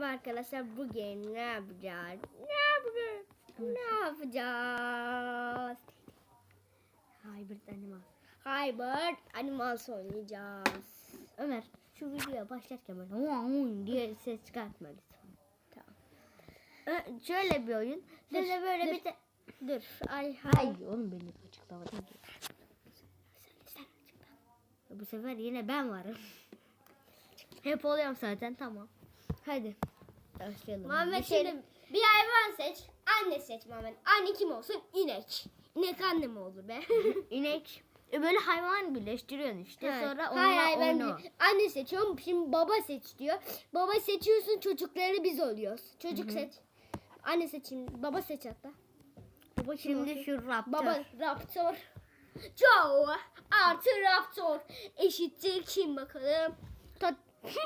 Merhaba arkadaşlar. Bugün ne yapacağız? Ne yapacağız? Ne yapacağız? Hybrid Animal. Hybrid Animals oynayacağız. Ömer şu videoya başlarken böyle "Vang" diye ses çıkartma lütfen. Tamam. Ö- şöyle bir oyun. Size böyle dur. bir de... Dur. Ay hay. Oğlum benim açıklamadım ki. Sen açıkla. Bu sefer yine ben varım. Hep oluyorum zaten tamam. Hadi. Başlayalım. Muhammed Bir şey- şimdi bir hayvan seç. Anne seç Muhammed. Anne kim olsun? İnek. İnek anne mi olur be? İnek. E böyle hayvan birleştiriyorsun işte. Ha. Sonra onunla hayır hayır ben oyna. anne seçiyorum. Şimdi baba seç diyor. Baba seçiyorsun çocukları biz oluyoruz. Çocuk seç. Anne seçeyim. Baba seç hatta. Baba Şimdi olsun? şu raptor. Baba Raptor. Joe artı Raptor eşittir kim bakalım? Ta-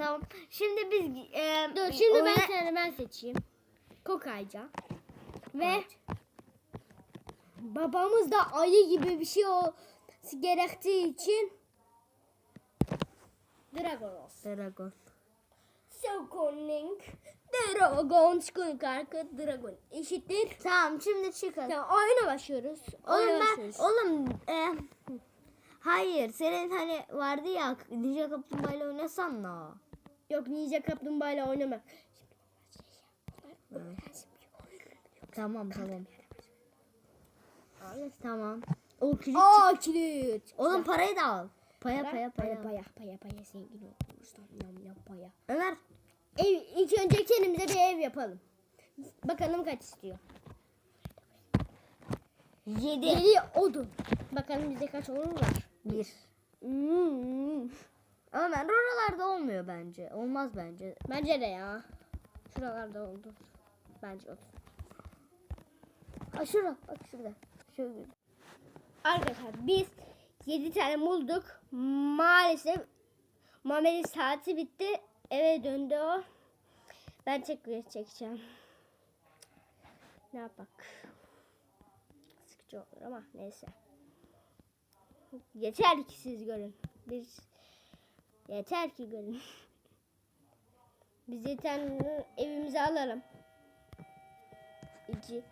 tamam. Şimdi biz e, Dur şimdi ben seni ben seçeyim. Kokayca. Ve babamız da ayı gibi bir şey olması gerektiği için Dragon olsun. Dragon. So cunning. Dragon çıkın arka dragon eşittir. Tamam şimdi çıkalım. Tamam oyuna başlıyoruz. Oğlum Oyuna ben başlıyoruz. oğlum e, hayır senin hani vardı ya Ninja Kaplumbağa'yla oynasan la. Yok Ninja Kaplumbağa ile oynamak. Tamam tamam. Tamam. O küçük. Aa kilit. Oğlum parayı da al. Paya paya paya paya. paya paya zengin oluruz. Yam yam paya. Ömer. Ev, ilk önce kendimize bir ev yapalım. Bakalım kaç istiyor. 7. Deli odun. Bakalım bize kaç odun var. 1. Hmm. Ömer oralarda olmuyor bence. Olmaz bence. Bence de ya. Şuralarda oldu. Bence oldu. Aa. Bak şurada. Şöyle. Arkadaşlar biz 7 tane bulduk. Maalesef Muhammed'in saati bitti. Eve döndü o. Ben çek çekeceğim. Ne yapak? Sıkıcı olur ama neyse. Yeter ki siz görün. Biz yeter ki görün. Biz yeter evimize alalım. İki.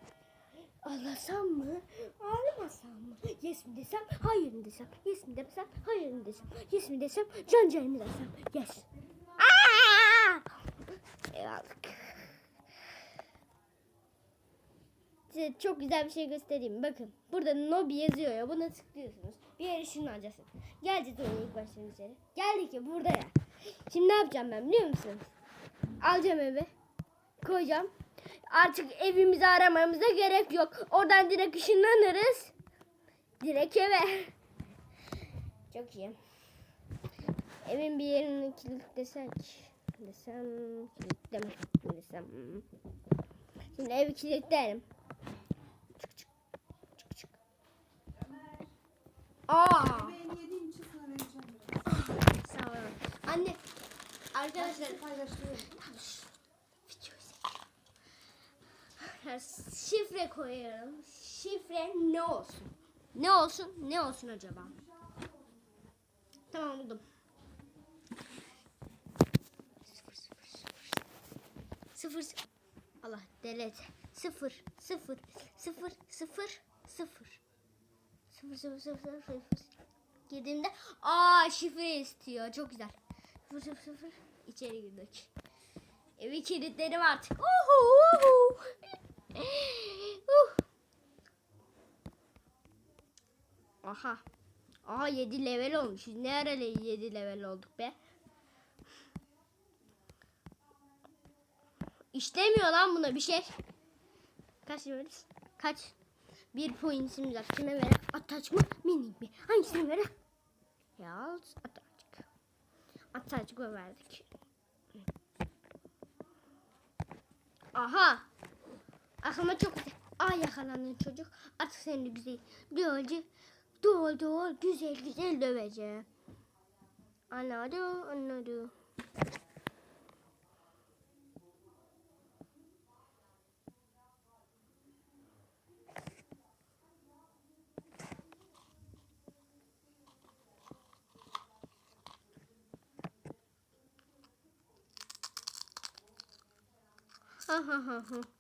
Ağlasam mı? Ağlamasam mı? Yes mi desem? Hayır mı desem? Yes mi desem? Hayır mı desem? Yes mi desem? Can can mı desem? Yes. Aa! Eyvallah. Çok güzel bir şey göstereyim. Bakın burada Nobi yazıyor ya. Buna tıklıyorsunuz. Bir yere ışınlanacaksın. Geleceğiz oraya ilk baştan üzeri. Geldik ya burada ya. Şimdi ne yapacağım ben biliyor musunuz? Alacağım eve. Koyacağım. Artık evimizi aramamıza gerek yok. Oradan direkt ışınlanırız. Direkt eve. Çok iyi. Evin bir yerini kilitlesek. Desem, kilitleme, desem. Şimdi evi kilitlerim. Arkadaşlar Şifre koyuyorum. Şifre ne olsun? Ne olsun? Ne olsun acaba? Tamam buldum. Sıfır sıfır sıfır. Sıfır sıfır. Allah delete. Sıfır sıfır sıfır sıfır sıfır. Sıfır sıfır sıfır sıfır sıfır. Girdiğimde aa şifre istiyor. Çok güzel. Sıfır sıfır sıfır. İçeri girdik. Evi kilitledim artık. Uhu, uhu. Uh. Aha. Aha 7 level olmuşuz. Ne ara 7 level olduk be? İşlemiyor lan buna bir şey. Kaç leveliz? Kaç? Bir pointimiz var. Kime verek? Ataç mı? Minik mi? Hangisini verek? Ya Ataçık. Ataçık verdik. Aha. Aklıma çok güzel. Aa yakalandın çocuk. Artık seni güzel. Doğru. Doğru doğru. Güzel güzel döveceğim. Anladım anladım. Ha ha ha ha.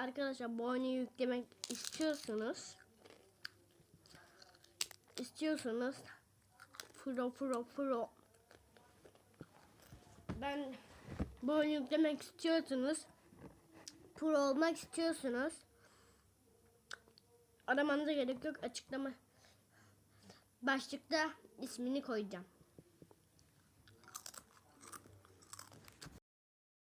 Arkadaşlar bu oyunu yüklemek istiyorsunuz. İstiyorsanız pro pro pro ben bu oyunu yüklemek istiyorsunuz. Pro olmak istiyorsunuz. Aramanıza gerek yok. Açıklama başlıkta ismini koyacağım.